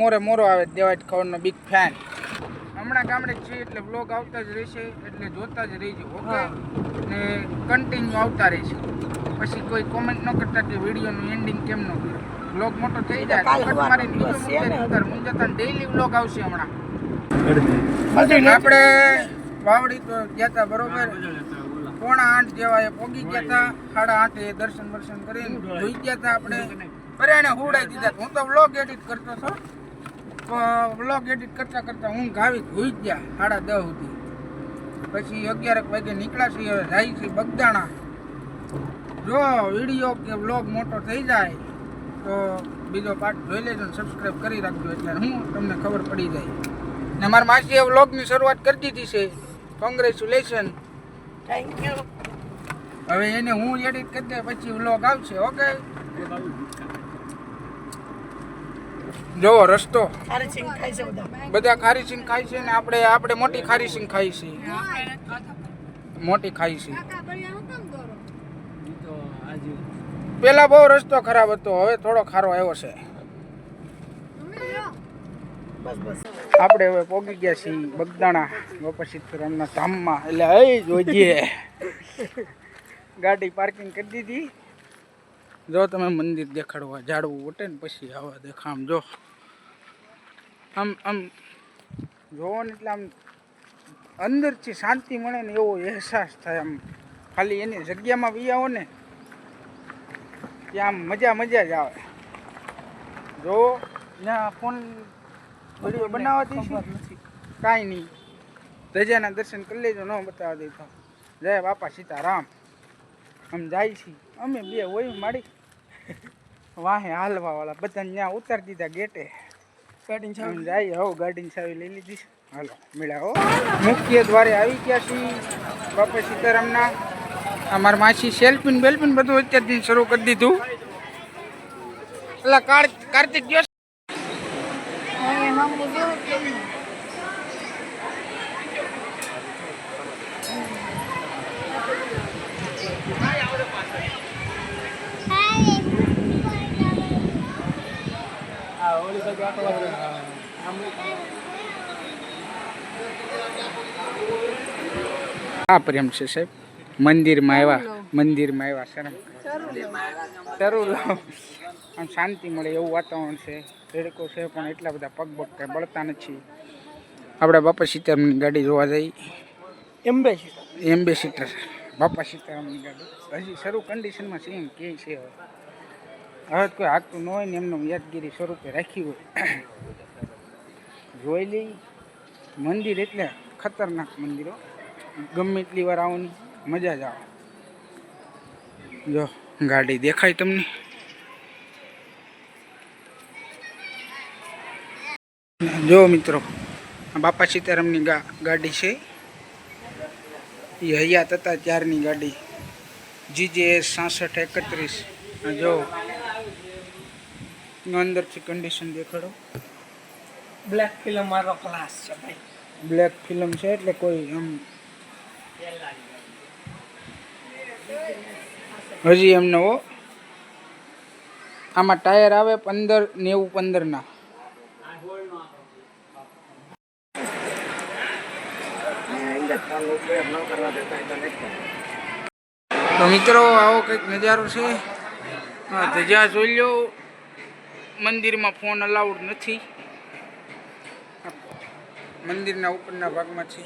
મોરે મોરો આવે દેવાજ ખવડનો big fan હમણાં ગામડે છીએ એટલે બ્લોગ આવતા જ રહેશે એટલે જોતા જ રહીજો ઓકે ને કન્ટિન્યુ આવતા રહેશે. પછી કોઈ કોમેન્ટ ન કરતા કે વિડીયોનું એન્ડિંગ કેમ ન કર્યું. બ્લોગ મોટો થઈ જાય કટ મારી બીજો દિવસ છે ને. મુંજતા ડેઈલી બ્લોગ આવશે હમણાં. આપણે વાવડી તો ગયા હતા બરોબર. પોણા આઠ જેવા એ પોગી ગયા હતા સાડા આઠે દર્શન વર્શન કરીને જોઈ ગયા હતા આપણે. અરે એને હુડાઈ દીધા. હું તો વ્લોગ એડિટ કરતો હતો. વ્લોગ એડિટ કરતા કરતા હું ગાવી હોઈ જ ગયા સાડા દસ સુધી. પછી અગિયાર વાગે નીકળ્યા છીએ હવે જાય છે બગદાણા. જો વીડિયો કે વ્લોગ મોટો થઈ જાય તો બીજો પાર્ટ જોઈ લેજો સબસ્ક્રાઈબ કરી રાખજો એટલે હું તમને ખબર પડી જાય. ને મારા માસીએ વ્લોગની શરૂઆત કરી દીધી છે. કોંગ્રેચ્યુલેશન થેન્ક યુ હવે એને હું એડિટ કરી દે પછી વ્લોગ આવશે ઓકે જોવો રસ્તો. બધા. ખારી સિંગ ખાય છે ને આપણે આપણે મોટી ખારી સિંગ ખાઈ છે. મોટી ખાઈ છે. પેલા બહુ રસ્તો ખરાબ હતો હવે થોડો ખારો આવ્યો છે. બસ બસ. આપણે હવે પોગી ગયા છીએ બગદાણા બાપા ધામમાં. એટલે એ જોઈએ ગાડી પાર્કિંગ કરી દીધી. જો તમે મંદિર દેખાડવા ઝાડવું ઉઠે ને પછી આવા દેખા આમ જો. આમ આમ જોવો ને એટલે આમ અંદરથી શાંતિ મળે ને એવો અહેસાસ થાય આમ. ખાલી એની જગ્યામાં વી આવો ને ત્યાં આમ મજા મજા જ આવે. જો ત્યાં ફોન વીડિયો બનાવવાથી નથી. કાંઈ નહીં. ધજાના દર્શન કરી લેજો ન બતાવવા દેતો. જય બાપા સીતારામ. આમ જાય છે. અમે બે હોય માડી વાહે હાલવા વાળા બધાને ત્યાં ઉતારી દીધા ગેટે. ગાડી છાવી જાય હો ગાડી ચાવી લઈ લીધી. હાલો મેળા હો. મુખ્ય દ્વારે આવી ગયા છીએ બાપા સીતારામના. અમારા માસી સેલ્ફીન બેલ્ફીન બધું અત્યારથી શરૂ કરી દીધું. એટલે કાર્તિક ગયો હા પ્રેમ છે સાહેબ. મંદિરમાં આવ્યા મંદિરમાં આવ્યા શરમ. શરૂ આમ શાંતિ મળે એવું વાતાવરણ છે. રેડકો છે પણ એટલા બધા પગ પગ કાંઈ બળતા નથી. આપણે બાપા સીતારામની ગાડી જોવા જઈ એમ્બેસી એમ્બેસિડર બાપા સીતારામની ગાડી. હજી શરૂ કન્ડિશનમાં છે એમ કે છે હવે. હવે કોઈ હાકતું ન હોય ને એમનું યાદગીરી સ્વરૂપે રાખી હોય. જોઈ લઈ. મંદિર એટલે ખતરનાક મંદિરો ગમે એટલી વાર આવવાની મજા જ આવે. જો, ગાડી દેખાય તમને. જો મિત્રો બાપા સીતારામની ગાડી છે. એ હયાત હતા ત્યારની ગાડી. જીજે સાસઠ એકત્રીસ. જો અંદરથી કન્ડિશન દેખાડો. બ્લેક ફિલ્મ મારો ક્લાસ છે ભાઈ. બ્લેક ફિલ્મ છે એટલે કોઈ એમ હજી એમ નવો આમાં ટાયર આવે પંદર નેવું પંદરના તો મિત્રો આવો કંઈક નજારો છે. હા ધજા જોઈ લો મંદિરમાં ફોન અલાઉડ નથી. મંદિરના ઉપરના ભાગમાં છે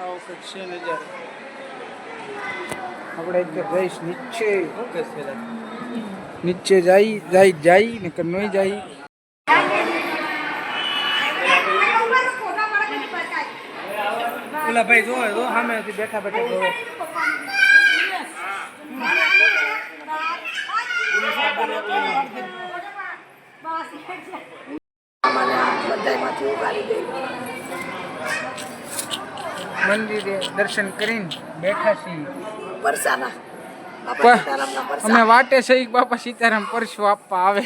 આવો કંઈક છે નજારો આપણે એકદમ જઈશ નીચે. નીચે જાય જાય જાય નકર નહીં જાય. ઓલા ભાઈ જોવે જો સામેથી બેઠા બેઠા મંદિરે દર્શન કરીને બેઠા છીએ. અમે વાટે સહી બાપા સીતારામ પરસું આપવા આવે.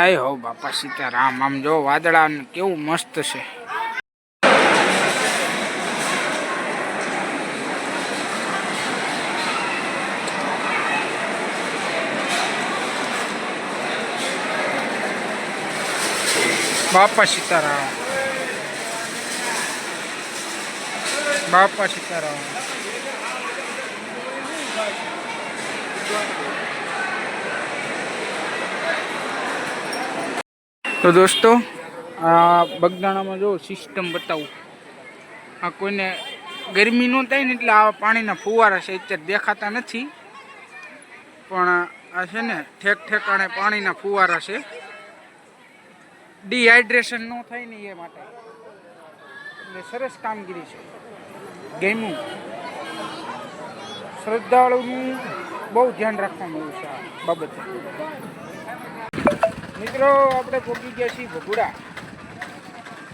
આય હો બાપા સીતારામ આમ જો વાદળા ને કેવું મસ્ત છે. બાપા સીતારામ. બાપા સીતારામ. તો દોસ્તો, આ બગદાણામાં જો સિસ્ટમ બતાવું. આ કોઈને ગરમી ન થાય ને એટલે આ પાણીના ફુવારા છે, અત્યારે દેખાતા નથી. પણ આ છે ને ઠેક ઠેકાણે પાણીના ફુવારા છે. ડિહાઇડ્રેશન ન થાય ને એ માટે. એટલે સરસ કામગીરી છે. ગેમનું. શ્રદ્ધાળુનું બહુ ધ્યાન રાખવાનું એવું છે આ બાબતે. મિત્રો, આપણે પહોંચી ગયા છીએ ભગુડા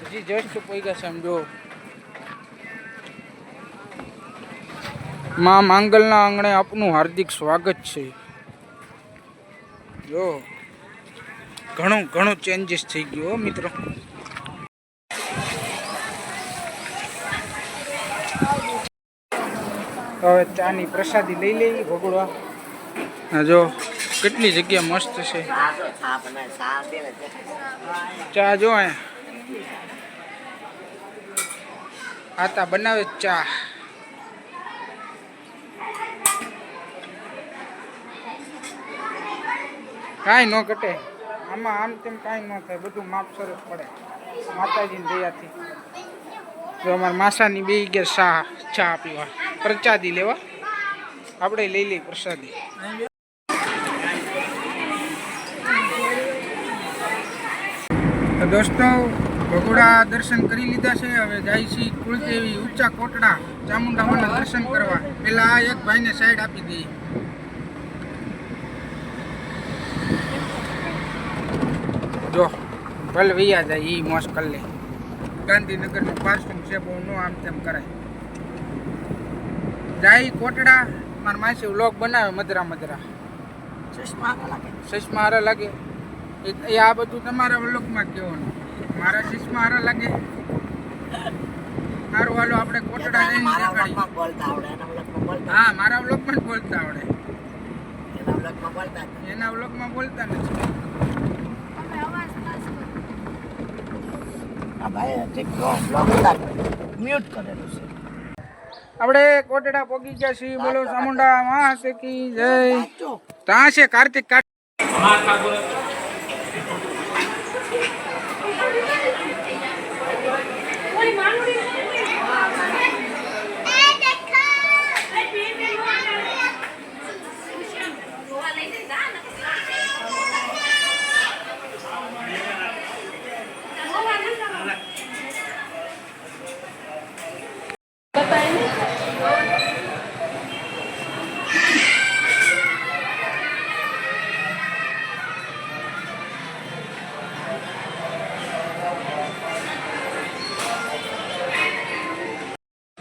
હજી જસ્ટ છે સમજો માં માંગલના આંગણે આપનું હાર્દિક સ્વાગત છે. જો. ઘણું ઘણું ચેન્જીસ થઈ ગયું મિત્રો. હવે ચાની પ્રસાદી લઈ લઈ ભગોળવા આ જો કેટલી જગ્યા મસ્ત છે. ચા જો આતા બનાવે ચા. કાંઈ ન ઘટે. આમાં આમ તેમ કાંઈ ન થાય, બધું માપ સરસ પડે. માતાજીની દયાથી. જો અમારા માસાની બે ગયા ચા ચા પીવા. પ્રસાદી લેવા. આપણે લઈ લઈ પ્રસાદી. દોસ્તો, ભગોડા દર્શન કરી લીધા છે. હવે જાય છે કુળદેવી ઊંચા કોટડા ચામુંડામાના દર્શન કરવા. આ એક ભાઈને સાઈડ આપી દઈએ. જો ભલે વૈયા જાય એ મોસ કરી લે. ગાંધીનગરનું બાથરૂમ છે બહુ નો આમ તેમ કરાય. જાય કોટડા મારા માસી લોક બનાવે મદરા મદરા ચશ્મા હારા લાગે. એ આ બધું તમારા વ્લોગમાં કહેવાનું. મારા ચશ્મા હારા લાગે. સારું હાલો આપણે કોટડા જઈને દેખાડીએ. હા મારા વ્લોગમાં જ બોલતા આવડે. એના વ્લોગમાં બોલતા નથી. મ્યુટ કરેલું છે. આપણે કોટેડા પોગી ગયા છીએ બોલો ચામુંડા માં કી જય. ત્યાં છે કાર્તિક કાર્તિક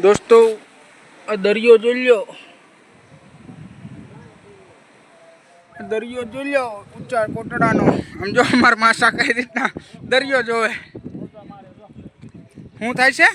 દોસ્તો આ દરિયો જોઈ લો દરિયો જોઈ લો ઊંચા કોટડાનો. આમ જો અમારા માસા કઈ રીતના દરિયો જોવે. શું થાય છે?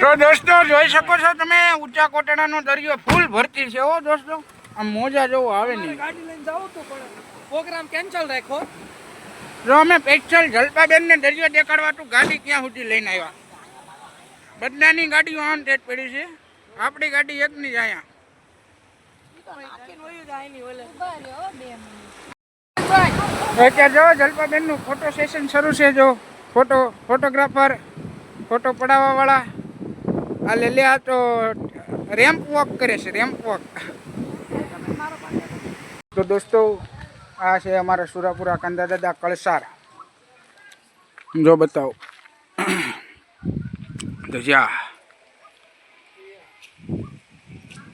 તો દોસ્તો જોઈ શકો છો તમે ઊંચા કોટડાનો દરિયો ફૂલ ભરતી છે હો દોસ્તો. આમ મોજા જેવું આવે નહીં. ગાડી લઈને જવું તો પ્રોગ્રામ કેન્સલ રાખો જો અમે પેટ્રોલ જલપાબેન ને દરિયો દેખાડવા તું ગાડી ક્યાં સુધી લઈને આવ્યા? બધાની ગાડીઓ ઓન તેજ પડી છે. આપણી ગાડી એકની જ અહીંયા. અત્યારે જો જલપાબેનનું ફોટો સેશન શરૂ છે જો. ફોટો ફોટોગ્રાફર ફોટો પડાવવા આ લે આ તો રેમ્પ વોક કરે છે રેમ્પ વોક તો દોસ્તો આ છે અમારા સુરાપુરા કાંદા દાદા કળસાર. જો બતાવો. ધજા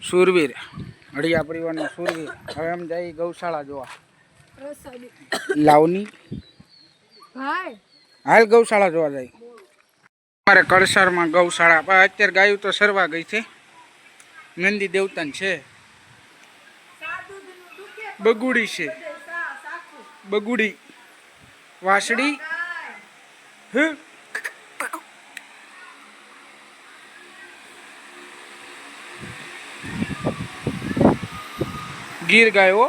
સુરવીર અઢિયા પરિવારનો સુરવીર. હવે એમ જાય ગૌશાળા જોવા. લાવની? હાલ ગૌશાળા જોવા જાય. અમારે કળસારમાં ગૌશાળા પણ અત્યારે ગાયું તો સરવા ગઈ છે. નંદી દેવતાન છે. બગુડી છે. બગુડી. વાસડી ગીર ગાયો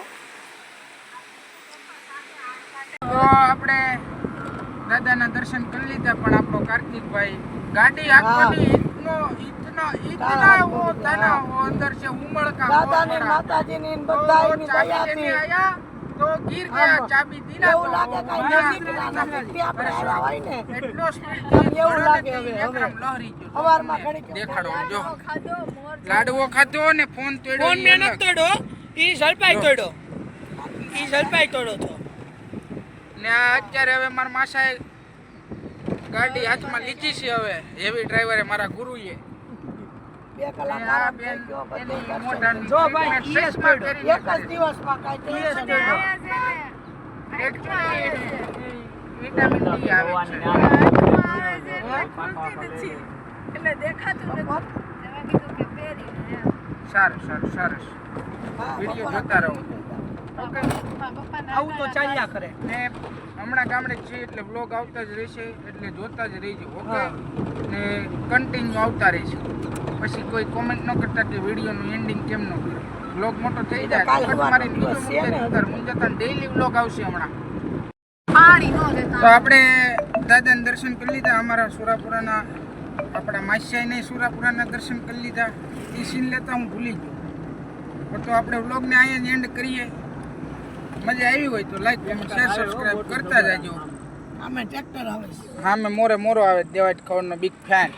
તો આપણે દાદાના દર્શન કરી લીધા પણ આપણો કાર્તિકભાઈ ગાડી આખોની ઇતનો ઇતનો ઇતના વો તના વો અંદર છે ઉમળકા દાદાની માતાજીની ને તો દયાથી આયા તો ગીર ગયા ચાબી દીના તો લાગે કાંઈ મારા ના નજીકથી આપણે આવ્યા હોય ને એટલો સ્પીડ એવું લાગે હવે, હવે. લહરી ગયો. સવારમાં ઘડીક દેખાડો જો. લાડવો ખાધો ને ફોન તોડ્યો ફોન મેં અલગ. તોડ્યો ઈ ઝડપાઈ તોડ્યો. ઈ ઝડપાઈ તોડ્યો તો ને અત્યારે હવે મારા માસાએ ગાડી હાથમાં લીધી છે હવે. હેવી ડ્રાઈવરે મારા ગુરુએ. બે કલાક જો ભાઈ, એક જ દિવસમાં કાંઈ ટેન્શન વિટામિન ડી આવે છે. એટલે દેખાતું નથી. સારું સારું સરસ વીડિયો જોતા રહો. આવું તો ચાલ્યા કરે. ને હમણાં ગામડે જ છીએ એટલે બ્લોગ આવતા જ રહેશે એટલે જોતા જ રહીજો ઓકે ને કન્ટિન્યુ આવતા રહેશે. પછી કોઈ કોમેન્ટ ન કરતા કે વિડીયોનું એન્ડિંગ કેમ ન કર્યું. બ્લોગ મોટો થઈ જાય સવારનો મારી નીચે છે ને. મુંજતા ડેઈલી બ્લોગ આવશે હમણાં. પાણી નો તો આપણે દાદાને દર્શન કરી લીધા અમારા સુરાપુરાના આપણા માસ્યાઈને સુરાપુરાના દર્શન કરી લીધા. એ સીન લેતા હું ભૂલી ગયો. તો આપણે વ્લોગને અહીંયા એન્ડ કરીએ. મજા આવી હોય તો લાઈક કોમેન્ટ શેર સબસ્ક્રાઇબ કરતા જાજો. આમે ટ્રેક્ટર આવે હા મેં મોરે મોરો આવે દેવાજ ખવરનો બિગ ફેન